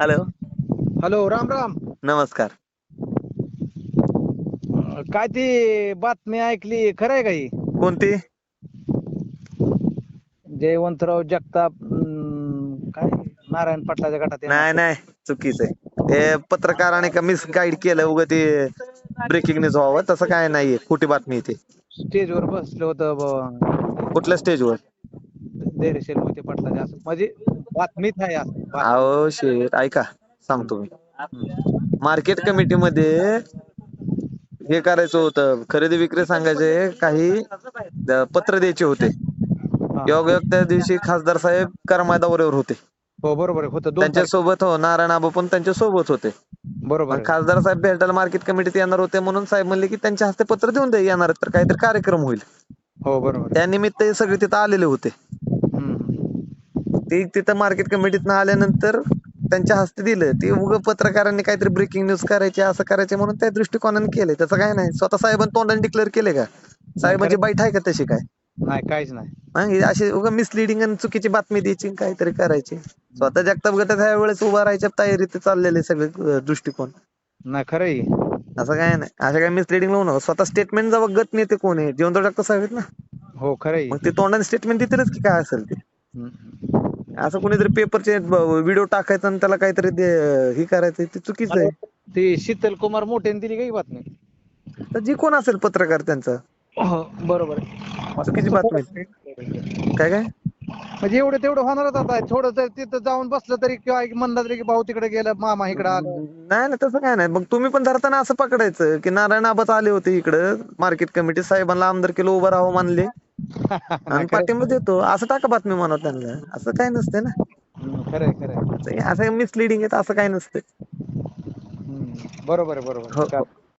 Hello. Hello Ram Ram. नमस्कार. अं, काय ती बातमी ऐकली? खरं आहे का ही? कोणती? जयवंतराव जगताप अं, काय? नारायण पाटलाच्या गटात येणार. नाही नाही. चुकीचं आहे. ते पत्रकाराने का मिस गाईड केलं? उगं ते ब्रेकिंग न्यूज व्हावं. तसं काय नाहीये. खोटी बातमी आहे ती. स्टेजवर बसलं होतं ब- कुठल्या स्टेजवर धैर्यशील मोहिते पाटलाच्या असं. म्हणजे बातमीत आहे असं. बात- अहो शेठ ऐका सांगतो मी. मार्केट कमिटीमध्ये हे करायचं होतं. खरेदी विक्री सांगायचे काही पत्र द्यायचे होते. हा. योगायोग त्या दिवशी खासदार साहेब करमाय दौऱ्यावर होते. हो बरोबर आहे. होतं दोन त्यांच्यासोबत हो नारायण आबा पण त्यांच्यासोबत होते. बरोबर मग आहे. खासदार साहेब भेटायला मार्केट कमिटीत येणार होते म्हणून साहेब म्हणले की त्यांच्या हस्ते पत्र देऊन दे येणार आहेत तर काहीतरी कार्यक्रम होईल. हो बरोबर आहे. त्यानिमित्त हे सगळे तिथं आलेले होते. ते तिथं मार्केट कमिटीत आल्यानंतर त्यांच्या हस्ते दिलं. ते उग पत्रकारांनी काहीतरी ब्रेकिंग न्यूज करायचे असं करायचे म्हणून त्या दृष्टिकोनाने केले. त्याचं काय नाही. स्वतः साहेबांनी तोंडाने डिक्लेअर केले का? साहेबांची बाईट आहे का तशी काय? नाही काहीच नाही. अशी उगा मिसलिडिंग आणि चुकीची बातमी द्यायची काहीतरी करायची. स्वतः जगताप गटात ह्या वेळेस उभा राहायच्या तयारीत चाललेले सगळे दृष्टिकोन. नाही खरं आहे. असं काय नाही. असं काय मिसलिडिंग लावू नका. स्वतः स्टेटमेंट जेव्हा गत नेते कोण आहे? जेवण डॉक्टर साहेब ना? हो खरं मग ते तोंडाने स्टेटमेंट देतीलच की काय असेल ते. असं कोणीतरी पेपरचे व्हिडिओ टाकायचा आणि त्याला काहीतरी ते- हे करायचं ते चुकीचं आहे. ती शीतल कुमार मोठेने दिली काही बातमी? तर जी कोण असेल पत्रकार त्यांचा हो बरोबर. आहे चुकीची बातमी. काय काय? म्हणजे एवढं तेवढं होणारच आता. थोडं जर तिथं जाऊन बसलं तरी किंवा एक म्हणलं तरी की भाऊ तिकडे गेलं मामा इकडे आलं. नाही ना तसं काय नाही. मग तुम्ही पण धरताना असं पकडायचं की नारायण आबाच आले होते इकडं. मार्केट कमिटी साहेबांना आमदार किलो उभं राहावं मानले. आणि पाठिंबा देतो असं टाका बातमी म्हणा त्यांना. असं काय नसते ना. खरंय खरंय. असं- मिसलिडिंग आहे असं काय नसतं बरोबर आहे बरोबर हो. हो.